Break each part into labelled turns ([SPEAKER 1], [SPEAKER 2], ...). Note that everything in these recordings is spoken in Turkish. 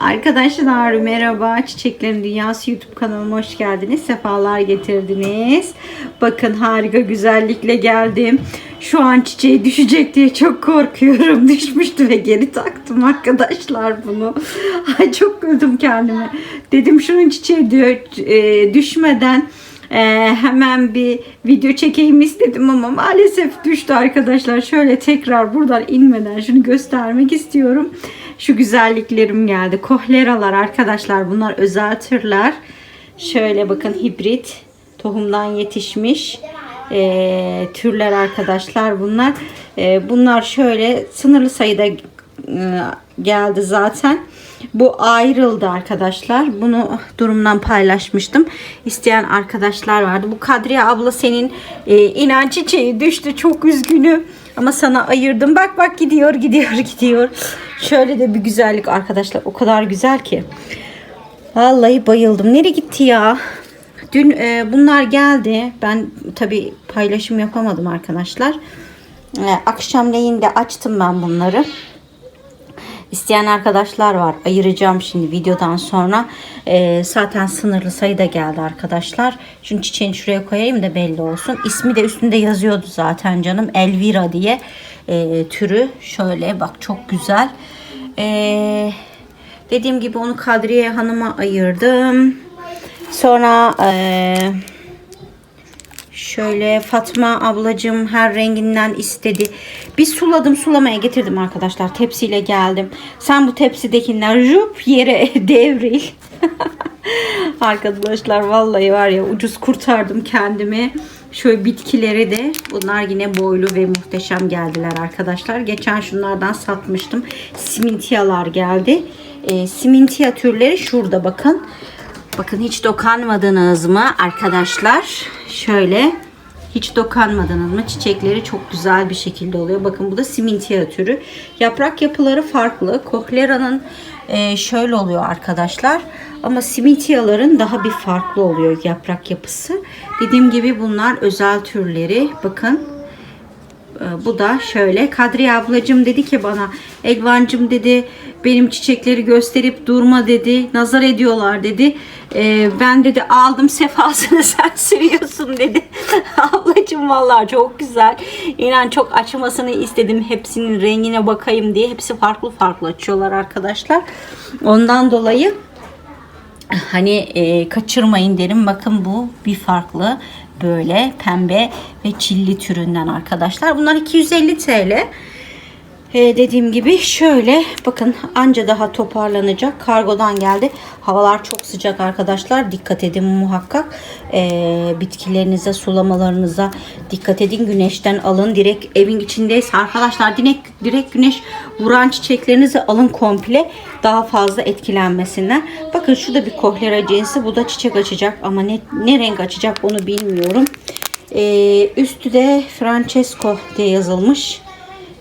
[SPEAKER 1] Arkadaşlar merhaba. Çiçeklerin Dünyası YouTube kanalıma hoş geldiniz. Sefalar getirdiniz. Bakın harika güzellikle geldim. Şu an çiçeği düşecek diye çok korkuyorum. Düşmüştü ve geri taktım arkadaşlar bunu. Ay çok güldüm kendime. Dedim şunun çiçeği e, düşmeden ee, hemen bir video çekeyim istedim ama maalesef düştü arkadaşlar. Şöyle tekrar buradan inmeden şunu göstermek istiyorum. Şu güzelliklerim geldi. Kohleralar arkadaşlar bunlar özel türler. Şöyle bakın hibrit tohumdan yetişmiş ee, türler arkadaşlar bunlar. Ee, bunlar şöyle sınırlı sayıda e, geldi zaten. Bu ayrıldı arkadaşlar. Bunu durumdan paylaşmıştım. İsteyen arkadaşlar vardı. Bu Kadriye abla senin e, inan çiçeği düştü. Çok üzgünüm. Ama sana ayırdım. Bak bak gidiyor gidiyor gidiyor. Şöyle de bir güzellik arkadaşlar. O kadar güzel ki. Vallahi bayıldım. Nereye gitti ya? Dün e, bunlar geldi. Ben tabi paylaşım yapamadım arkadaşlar. E, akşamleyin de açtım ben bunları. İsteyen arkadaşlar var. Ayıracağım şimdi videodan sonra. Ee, zaten sınırlı sayıda geldi arkadaşlar. Şimdi çiçeğini şuraya koyayım da belli olsun. İsmi de üstünde yazıyordu zaten canım. Elvira diye e, türü. Şöyle bak çok güzel. Ee, dediğim gibi onu Kadriye Hanım'a ayırdım. Sonra e, Şöyle Fatma ablacığım her renginden istedi. Bir suladım sulamaya getirdim arkadaşlar. Tepsiyle geldim. Sen bu tepsidekiler jup yere devril. arkadaşlar vallahi var ya ucuz kurtardım kendimi. Şöyle bitkileri de bunlar yine boylu ve muhteşem geldiler arkadaşlar. Geçen şunlardan satmıştım. Simintiyalar geldi. E, simintiya türleri şurada bakın. Bakın hiç dokanmadınız mı arkadaşlar? Şöyle hiç dokanmadınız mı? Çiçekleri çok güzel bir şekilde oluyor. Bakın bu da simintiya türü. Yaprak yapıları farklı. Kohlera'nın e, şöyle oluyor arkadaşlar. Ama simintiyaların daha bir farklı oluyor yaprak yapısı. Dediğim gibi bunlar özel türleri. Bakın ee, bu da şöyle. Kadriye ablacım dedi ki bana Elvancım dedi benim çiçekleri gösterip durma dedi. Nazar ediyorlar dedi. Ee, ben dedi aldım sefasını sen sürüyorsun dedi. ablacım vallahi çok güzel. İnan çok açmasını istedim. Hepsinin rengine bakayım diye. Hepsi farklı farklı açıyorlar arkadaşlar. Ondan dolayı hani e, kaçırmayın derim. Bakın bu bir farklı böyle pembe ve çilli türünden arkadaşlar. Bunlar 250 TL. Ee, dediğim gibi şöyle bakın anca daha toparlanacak. Kargodan geldi. Havalar çok sıcak arkadaşlar. Dikkat edin muhakkak. Ee, bitkilerinize, sulamalarınıza dikkat edin. Güneşten alın. Direkt evin içindeyse arkadaşlar direkt, direkt güneş vuran çiçeklerinizi alın komple. Daha fazla etkilenmesinler. Bakın şu da bir kohlera cinsi. Bu da çiçek açacak ama ne, ne renk açacak onu bilmiyorum. Ee, üstü de Francesco diye yazılmış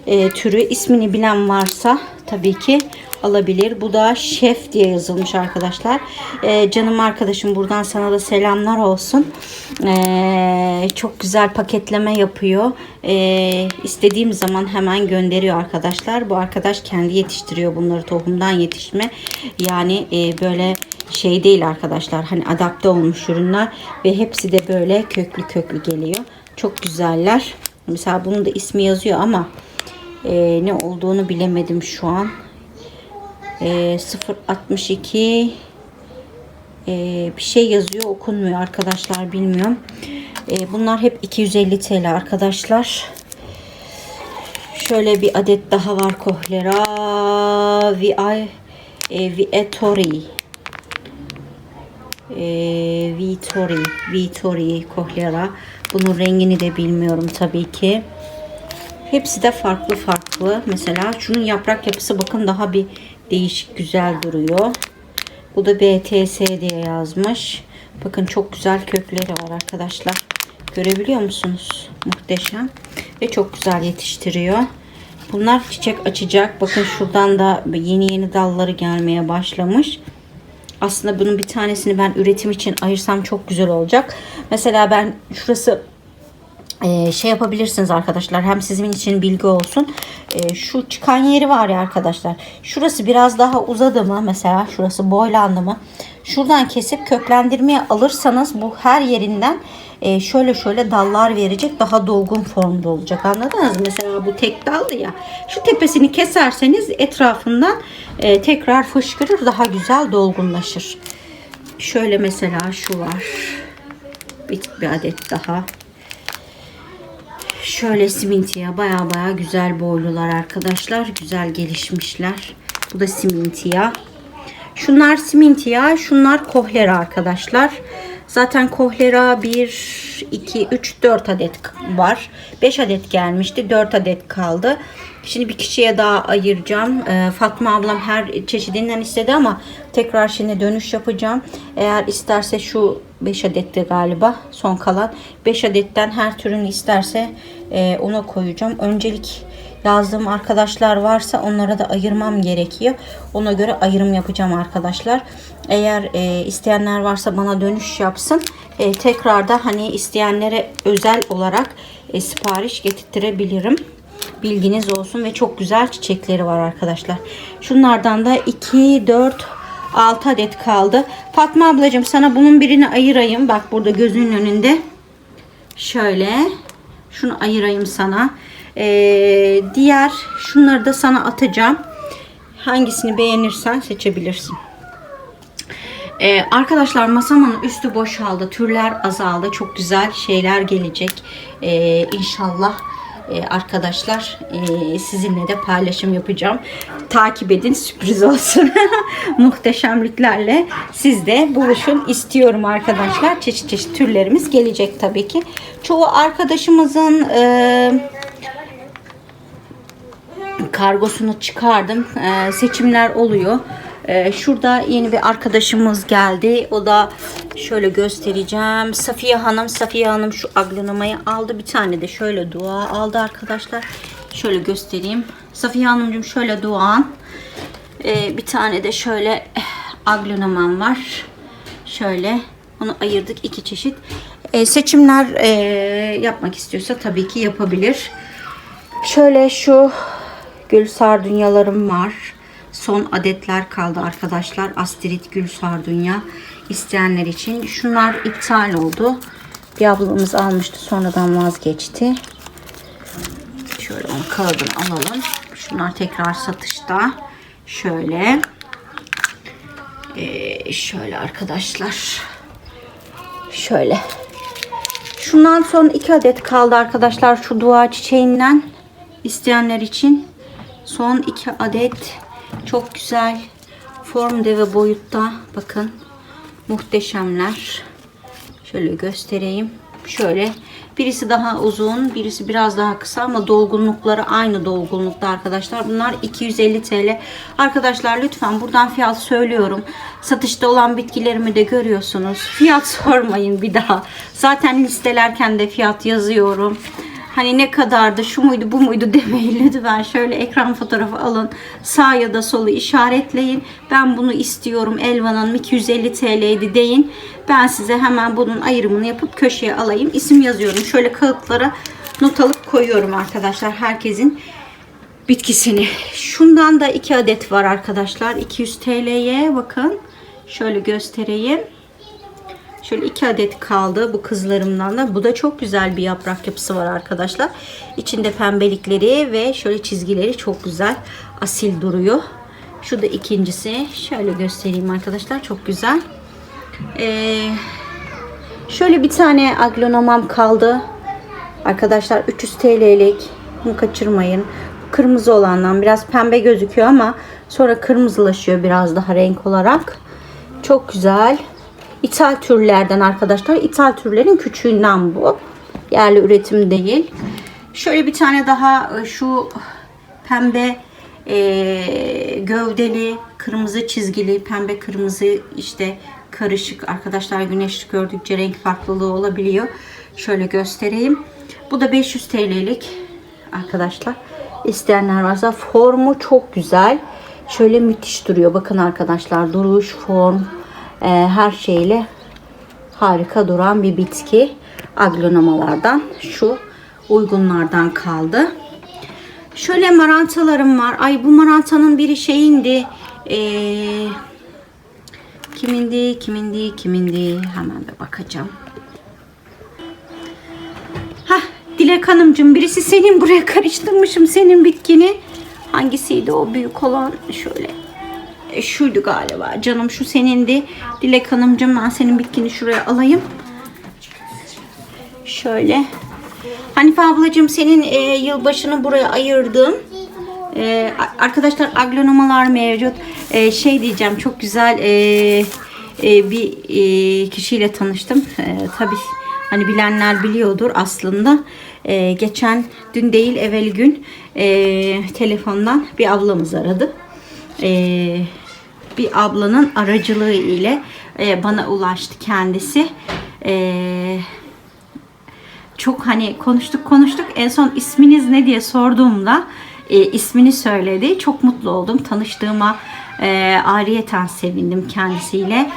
[SPEAKER 1] e, türü ismini bilen varsa tabii ki alabilir. Bu da şef diye yazılmış arkadaşlar. E, canım arkadaşım buradan sana da selamlar olsun. E, çok güzel paketleme yapıyor. E, istediğim zaman hemen gönderiyor arkadaşlar. Bu arkadaş kendi yetiştiriyor bunları tohumdan yetişme. Yani e, böyle şey değil arkadaşlar. Hani adapte olmuş ürünler ve hepsi de böyle köklü köklü geliyor. Çok güzeller. Mesela bunun da ismi yazıyor ama e, ne olduğunu bilemedim şu an. E, 062 e, bir şey yazıyor okunmuyor arkadaşlar bilmiyorum. E, bunlar hep 250 TL arkadaşlar. Şöyle bir adet daha var Kohlera VI e, Vietori e, Vitori Vitori Kohlera bunun rengini de bilmiyorum tabii ki. Hepsi de farklı farklı. Mesela şunun yaprak yapısı bakın daha bir değişik güzel duruyor. Bu da BTS diye yazmış. Bakın çok güzel kökleri var arkadaşlar. Görebiliyor musunuz? Muhteşem. Ve çok güzel yetiştiriyor. Bunlar çiçek açacak. Bakın şuradan da yeni yeni dalları gelmeye başlamış. Aslında bunun bir tanesini ben üretim için ayırsam çok güzel olacak. Mesela ben şurası e, şey yapabilirsiniz arkadaşlar. Hem sizin için bilgi olsun. E, şu çıkan yeri var ya arkadaşlar. Şurası biraz daha uzadı mı? Mesela şurası boylandı mı? Şuradan kesip köklendirmeye alırsanız bu her yerinden e, şöyle şöyle dallar verecek. Daha dolgun formda olacak. Anladınız mı? Mesela bu tek daldı ya. Şu tepesini keserseniz etrafından e, tekrar fışkırır. Daha güzel dolgunlaşır. Şöyle mesela şu var. Bir, bir adet daha. Şöyle simintiya baya baya güzel boylular arkadaşlar. Güzel gelişmişler. Bu da simintiya. Şunlar simintiya, şunlar kohlera arkadaşlar. Zaten kohlera 1, 2, 3, 4 adet var. 5 adet gelmişti. 4 adet kaldı. Şimdi bir kişiye daha ayıracağım. Ee, Fatma ablam her çeşidinden istedi ama tekrar şimdi dönüş yapacağım. Eğer isterse şu 5 adetti galiba son kalan. 5 adetten her türünü isterse e, ona koyacağım. Öncelik yazdığım arkadaşlar varsa onlara da ayırmam gerekiyor. Ona göre ayrım yapacağım arkadaşlar. Eğer e, isteyenler varsa bana dönüş yapsın. E, tekrar da hani isteyenlere özel olarak e, sipariş getirtirebilirim. Bilginiz olsun ve çok güzel çiçekleri var arkadaşlar. Şunlardan da 2, 4, 6 adet kaldı. Fatma ablacığım sana bunun birini ayırayım. Bak burada gözünün önünde. Şöyle. Şunu ayırayım sana. Ee, diğer şunları da sana atacağım. Hangisini beğenirsen seçebilirsin. Ee, arkadaşlar masamın üstü boşaldı. Türler azaldı. Çok güzel şeyler gelecek. Ee, inşallah e, arkadaşlar e, sizinle de paylaşım yapacağım. Takip edin sürpriz olsun. Muhteşemliklerle siz de buluşun istiyorum arkadaşlar. Çeşit çeşit türlerimiz gelecek tabii ki. Çoğu arkadaşımızın e, kargosunu çıkardım. Ee, seçimler oluyor. Ee, şurada yeni bir arkadaşımız geldi. O da şöyle göstereceğim. Safiye Hanım. Safiye Hanım şu aglanomayı aldı. Bir tane de şöyle dua aldı arkadaşlar. Şöyle göstereyim. Safiye Hanımcığım şöyle duan. Ee, bir tane de şöyle aglonoman var. Şöyle onu ayırdık iki çeşit. Ee, seçimler e, yapmak istiyorsa tabii ki yapabilir. Şöyle şu gül sardunyalarım var. Son adetler kaldı arkadaşlar. Astrit gül sardunya isteyenler için. Şunlar iptal oldu. Bir ablamız almıştı sonradan vazgeçti. Şöyle onun kağıdını alalım. Şunlar tekrar satışta. Şöyle. Ee, şöyle arkadaşlar. Şöyle. Şundan son iki adet kaldı arkadaşlar şu dua çiçeğinden isteyenler için son iki adet çok güzel formda ve boyutta bakın muhteşemler. Şöyle göstereyim. Şöyle birisi daha uzun birisi biraz daha kısa ama dolgunlukları aynı dolgunlukta arkadaşlar. Bunlar 250 TL arkadaşlar lütfen buradan fiyat söylüyorum. Satışta olan bitkilerimi de görüyorsunuz. Fiyat sormayın bir daha. Zaten listelerken de fiyat yazıyorum Hani ne kadardı, şu muydu, bu muydu demeyin lütfen. Şöyle ekran fotoğrafı alın. Sağ ya da solu işaretleyin. Ben bunu istiyorum. Elvan Hanım 250 TL'ydi deyin. Ben size hemen bunun ayrımını yapıp köşeye alayım. İsim yazıyorum. Şöyle kağıtlara not alıp koyuyorum arkadaşlar. Herkesin bitkisini. Şundan da iki adet var arkadaşlar. 200 TL'ye bakın. Şöyle göstereyim. Şöyle iki adet kaldı bu kızlarımdan da. Bu da çok güzel bir yaprak yapısı var arkadaşlar. İçinde pembelikleri ve şöyle çizgileri çok güzel asil duruyor. Şu da ikincisi. Şöyle göstereyim arkadaşlar. Çok güzel. Ee, şöyle bir tane aglonomam kaldı. Arkadaşlar 300 TL'lik. Bunu kaçırmayın. Kırmızı olandan biraz pembe gözüküyor ama sonra kırmızılaşıyor biraz daha renk olarak. Çok güzel. İthal türlerden arkadaşlar. İthal türlerin küçüğünden bu. Yerli üretim değil. Şöyle bir tane daha e, şu pembe e, gövdeli, kırmızı çizgili, pembe kırmızı işte karışık arkadaşlar güneş gördükçe renk farklılığı olabiliyor. Şöyle göstereyim. Bu da 500 TL'lik arkadaşlar. İsteyenler varsa formu çok güzel. Şöyle müthiş duruyor. Bakın arkadaşlar duruş, form, e, her şeyle harika duran bir bitki. Aglonomalardan şu uygunlardan kaldı. Şöyle marantalarım var. Ay bu marantanın biri şeyindi. Ee, kimindi, kimindi, kimindi. Hemen bir bakacağım. Hah Dilek Hanımcığım birisi senin buraya karıştırmışım senin bitkini. Hangisiydi o büyük olan? Şöyle e, şuydu galiba. Canım şu senindi. Dilek Hanımcığım ben senin bitkini şuraya alayım. Şöyle. Hanife ablacığım senin e, yılbaşını buraya ayırdım. E, arkadaşlar aglonomalar mevcut. E, şey diyeceğim çok güzel e, e, bir e, kişiyle tanıştım. E, tabii hani bilenler biliyordur aslında. E, geçen dün değil evvel gün e, telefondan bir ablamız aradı. E, bir ablanın aracılığı ile e, bana ulaştı kendisi. E, çok hani konuştuk konuştuk. En son isminiz ne diye sorduğumda e, ismini söyledi. Çok mutlu oldum. Tanıştığıma e, ayrıyeten sevindim kendisiyle.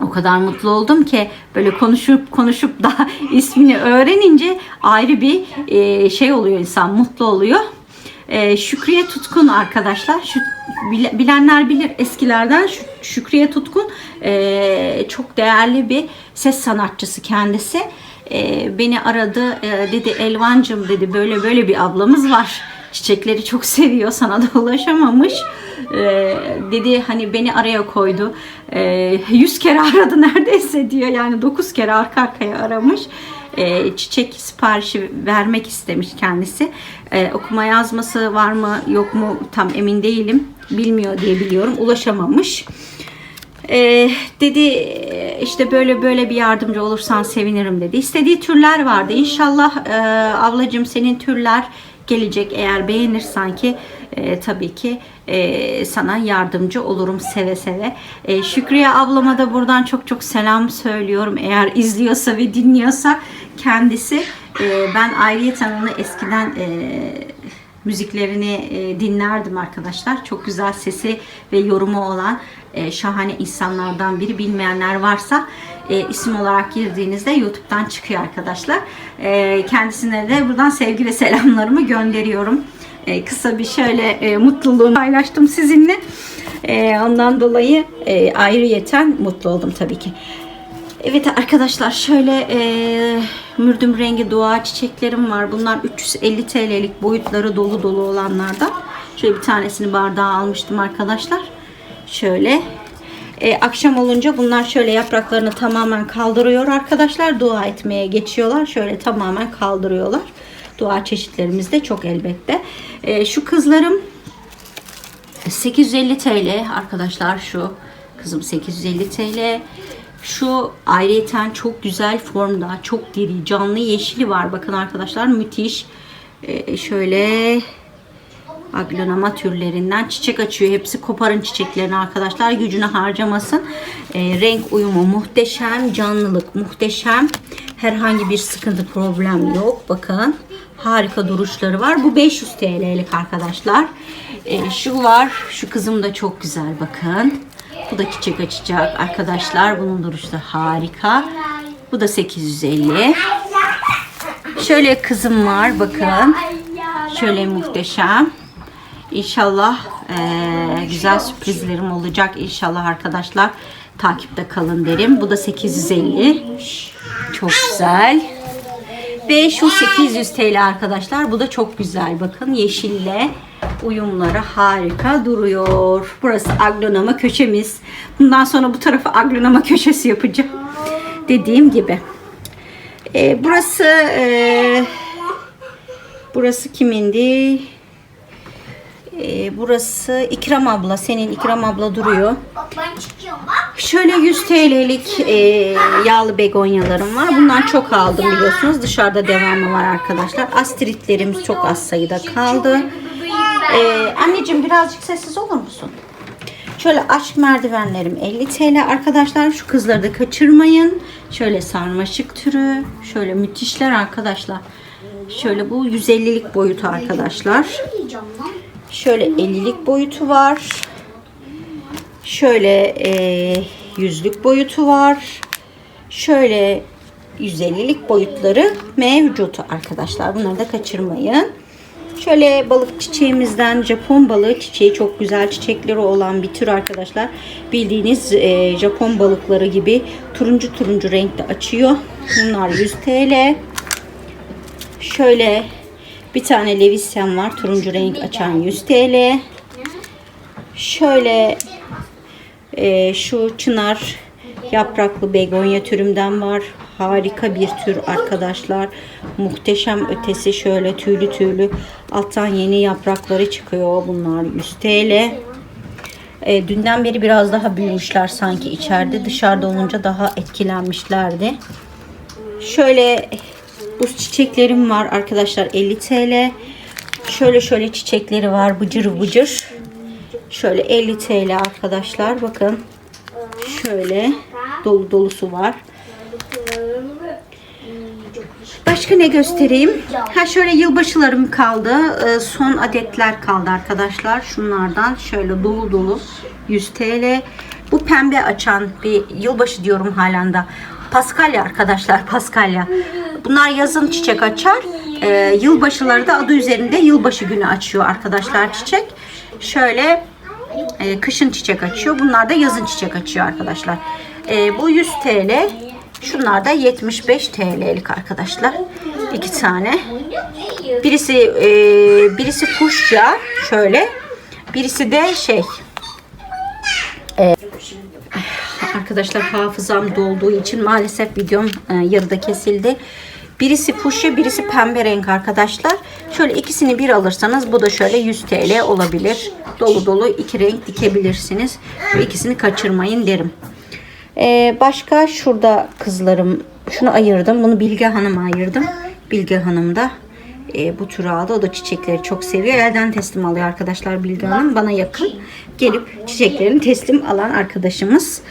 [SPEAKER 1] O kadar mutlu oldum ki böyle konuşup konuşup da ismini öğrenince ayrı bir şey oluyor insan mutlu oluyor. E, Şükriye Tutkun arkadaşlar. Şu, bile- bilenler bilir eskilerden Şü- Şükriye Tutkun e, çok değerli bir ses sanatçısı kendisi. E, beni aradı e, dedi Elvancım dedi böyle böyle bir ablamız var. Çiçekleri çok seviyor sana da ulaşamamış. E, dedi hani beni araya koydu. E, 100 kere aradı neredeyse diyor yani 9 kere arka arkaya aramış e, çiçek siparişi vermek istemiş kendisi. E, okuma yazması var mı yok mu tam emin değilim. Bilmiyor diye biliyorum. Ulaşamamış. E, dedi e, işte böyle böyle bir yardımcı olursan sevinirim dedi. İstediği türler vardı. İnşallah e, ablacığım senin türler gelecek eğer beğenirsen ki e, tabii ki e, sana yardımcı olurum seve seve. E, Şükriye ablama da buradan çok çok selam söylüyorum. Eğer izliyorsa ve dinliyorsa kendisi e, ben ayrıyeten onu eskiden e, müziklerini e, dinlerdim arkadaşlar. Çok güzel sesi ve yorumu olan e, şahane insanlardan biri. Bilmeyenler varsa e, isim olarak girdiğinizde YouTube'dan çıkıyor arkadaşlar. E, kendisine de buradan sevgi ve selamlarımı gönderiyorum. E, kısa bir şöyle e, mutluluğumu paylaştım sizinle. E, ondan dolayı e, ayrıyeten mutlu oldum tabii ki. Evet arkadaşlar şöyle e, mürdüm rengi dua çiçeklerim var. Bunlar 350 TL'lik boyutları dolu dolu olanlardan. Şöyle bir tanesini bardağa almıştım arkadaşlar. Şöyle. E, akşam olunca bunlar şöyle yapraklarını tamamen kaldırıyor arkadaşlar. Dua etmeye geçiyorlar. Şöyle tamamen kaldırıyorlar. Dua çeşitlerimiz de çok elbette. E, şu kızlarım 850 TL arkadaşlar şu kızım 850 TL. Şu ayrıyeten çok güzel formda, çok diri, canlı yeşili var. Bakın arkadaşlar müthiş. Ee, şöyle aglonema türlerinden çiçek açıyor. Hepsi koparın çiçeklerini arkadaşlar. Gücünü harcamasın. Ee, renk uyumu muhteşem. Canlılık muhteşem. Herhangi bir sıkıntı problem yok. Bakın. Harika duruşları var. Bu 500 TL'lik arkadaşlar. Ee, şu var. Şu kızım da çok güzel bakın. Bu da çiçek açacak arkadaşlar. Bunun duruşu da harika. Bu da 850. Şöyle kızım var bakın. Şöyle muhteşem. İnşallah eee, güzel sürprizlerim olacak inşallah arkadaşlar. Takipte kalın derim. Bu da 850. Çok güzel. Ve şu 800 TL arkadaşlar. Bu da çok güzel. Bakın yeşille uyumları harika duruyor. Burası aglonoma köşemiz. Bundan sonra bu tarafı aglonoma köşesi yapacağım. Dediğim gibi. Ee, burası ee, burası kimindi? Ee, burası İkram abla. Senin İkram abla duruyor. Şöyle 100 TL'lik e, yağlı begonyalarım var. Bundan çok aldım biliyorsunuz. Dışarıda devamı var arkadaşlar. Astritlerimiz çok az sayıda kaldı. E, anneciğim birazcık sessiz olur musun? Şöyle aşk merdivenlerim 50 TL arkadaşlar. Şu kızları da kaçırmayın. Şöyle sarmaşık türü. Şöyle müthişler arkadaşlar. Şöyle bu 150'lik boyutu arkadaşlar. Şöyle 50'lik boyutu var. Şöyle e, yüzlük boyutu var. Şöyle 150'lik boyutları mevcut arkadaşlar. Bunları da kaçırmayın. Şöyle balık çiçeğimizden Japon balığı çiçeği çok güzel çiçekleri olan bir tür arkadaşlar. Bildiğiniz e, Japon balıkları gibi turuncu turuncu renkte açıyor. Bunlar 100 TL. Şöyle bir tane Levisen var. Turuncu renk açan 100 TL. Şöyle e, şu çınar yapraklı begonya türümden var. Harika bir tür arkadaşlar. Muhteşem ötesi şöyle tüylü tüylü. Alttan yeni yaprakları çıkıyor. Bunlar 100 TL. E, dünden beri biraz daha büyümüşler sanki içeride. Dışarıda olunca daha etkilenmişlerdi. Şöyle buz çiçeklerim var arkadaşlar 50 TL. Şöyle şöyle çiçekleri var bıcır bıcır. Şöyle 50 TL arkadaşlar bakın. Şöyle dolu dolusu var. Başka ne göstereyim? Ha şöyle yılbaşılarım kaldı. Ee, son adetler kaldı arkadaşlar. Şunlardan şöyle dolu dolu 100 TL. Bu pembe açan bir yılbaşı diyorum halen de. Paskalya arkadaşlar Paskalya. Bunlar yazın çiçek açar. Ee, yılbaşıları da adı üzerinde yılbaşı günü açıyor arkadaşlar çiçek. Şöyle e, kışın çiçek açıyor. Bunlar da yazın çiçek açıyor arkadaşlar. E, bu 100 TL. Şunlar da 75 TL'lik arkadaşlar. İki tane. Birisi e, birisi kuşça şöyle. Birisi de şey e, arkadaşlar hafızam dolduğu için maalesef videom e, yarıda kesildi. Birisi fuşya, birisi pembe renk arkadaşlar. Şöyle ikisini bir alırsanız bu da şöyle 100 TL olabilir. Dolu dolu iki renk dikebilirsiniz. Şu ikisini kaçırmayın derim. Ee, başka şurada kızlarım şunu ayırdım. Bunu Bilge Hanım'a ayırdım. Bilge Hanım da e, bu türü aldı. O da çiçekleri çok seviyor. Elden teslim alıyor arkadaşlar Bilge Hanım. Bana yakın. Gelip çiçeklerini teslim alan arkadaşımız.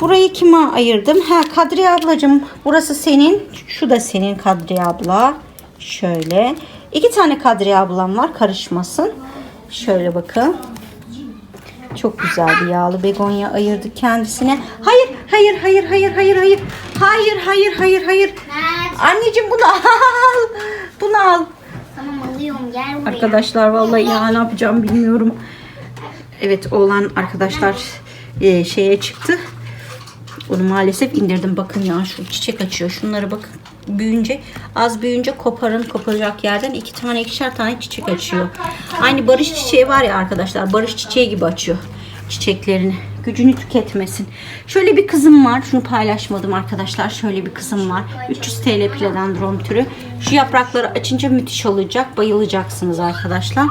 [SPEAKER 1] Burayı kime ayırdım? Ha Kadriye ablacığım burası senin. Şu da senin Kadriye abla. Şöyle. iki tane Kadriye ablam var karışmasın. Şöyle bakın. Çok güzel bir yağlı begonya ayırdık kendisine. Hayır, hayır, hayır, hayır, hayır, hayır. Hayır, hayır, hayır, hayır.
[SPEAKER 2] Mert.
[SPEAKER 1] Anneciğim bunu al. Bunu al.
[SPEAKER 2] Tamam alıyorum gel buraya.
[SPEAKER 1] Arkadaşlar vallahi ya ne yapacağım bilmiyorum. Evet oğlan arkadaşlar e, şeye çıktı. Onu maalesef indirdim. Bakın ya şu çiçek açıyor. Şunları bakın. Büyünce az büyüyünce koparın koparacak yerden iki tane ikişer tane çiçek açıyor. Aynı barış çiçeği var ya arkadaşlar. Barış çiçeği gibi açıyor çiçeklerini. Gücünü tüketmesin. Şöyle bir kızım var. Şunu paylaşmadım arkadaşlar. Şöyle bir kızım var. 300 TL pledendron türü. Şu yaprakları açınca müthiş olacak. Bayılacaksınız arkadaşlar.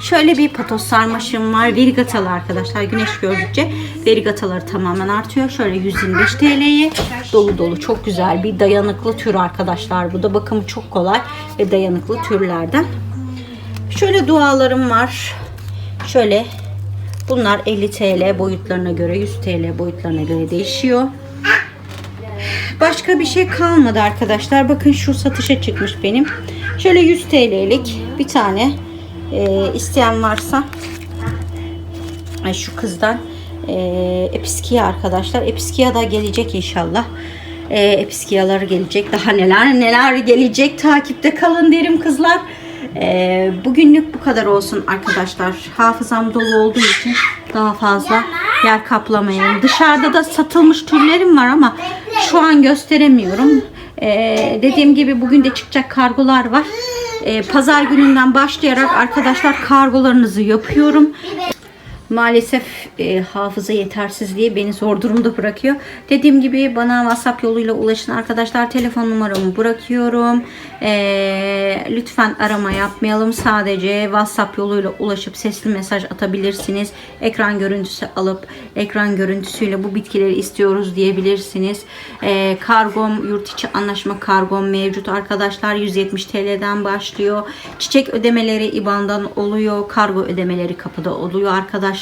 [SPEAKER 1] Şöyle bir patos sarmaşığım var. Verigatalı arkadaşlar. Güneş gördükçe verigataları tamamen artıyor. Şöyle 125 TL'ye dolu dolu. Çok güzel bir dayanıklı tür arkadaşlar. Bu da bakımı çok kolay ve dayanıklı türlerden. Şöyle dualarım var. Şöyle bunlar 50 TL boyutlarına göre 100 TL boyutlarına göre değişiyor. Başka bir şey kalmadı arkadaşlar. Bakın şu satışa çıkmış benim. Şöyle 100 TL'lik bir tane e, isteyen varsa Ay, şu kızdan e, Episkiya arkadaşlar. Episkiya da gelecek inşallah. E, Episkiyalar gelecek. Daha neler neler gelecek. Takipte kalın derim kızlar. E, bugünlük bu kadar olsun arkadaşlar. Hafızam dolu olduğu için daha fazla yer kaplamayayım. Dışarıda da satılmış türlerim var ama şu an gösteremiyorum. E, dediğim gibi bugün de çıkacak kargolar var. E, Pazar gününden başlayarak arkadaşlar kargolarınızı yapıyorum. Maalesef e, hafıza yetersizliği beni zor durumda bırakıyor. Dediğim gibi bana WhatsApp yoluyla ulaşın arkadaşlar. Telefon numaramı bırakıyorum. E, lütfen arama yapmayalım. Sadece WhatsApp yoluyla ulaşıp sesli mesaj atabilirsiniz. Ekran görüntüsü alıp ekran görüntüsüyle bu bitkileri istiyoruz diyebilirsiniz. E, kargom, yurt içi anlaşma kargom mevcut arkadaşlar. 170 TL'den başlıyor. Çiçek ödemeleri IBAN'dan oluyor. Kargo ödemeleri kapıda oluyor arkadaşlar.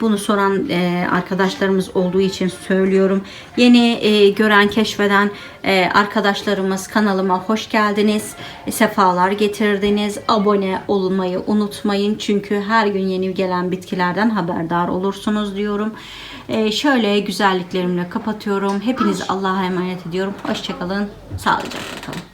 [SPEAKER 1] Bunu soran e, arkadaşlarımız olduğu için söylüyorum. Yeni e, gören, keşfeden e, arkadaşlarımız kanalıma hoş geldiniz. Sefalar getirdiniz. Abone olmayı unutmayın. Çünkü her gün yeni gelen bitkilerden haberdar olursunuz diyorum. Ee, şöyle güzelliklerimle kapatıyorum. Hepinizi Allah'a emanet ediyorum. Hoşçakalın. Sağlıcakla kalın.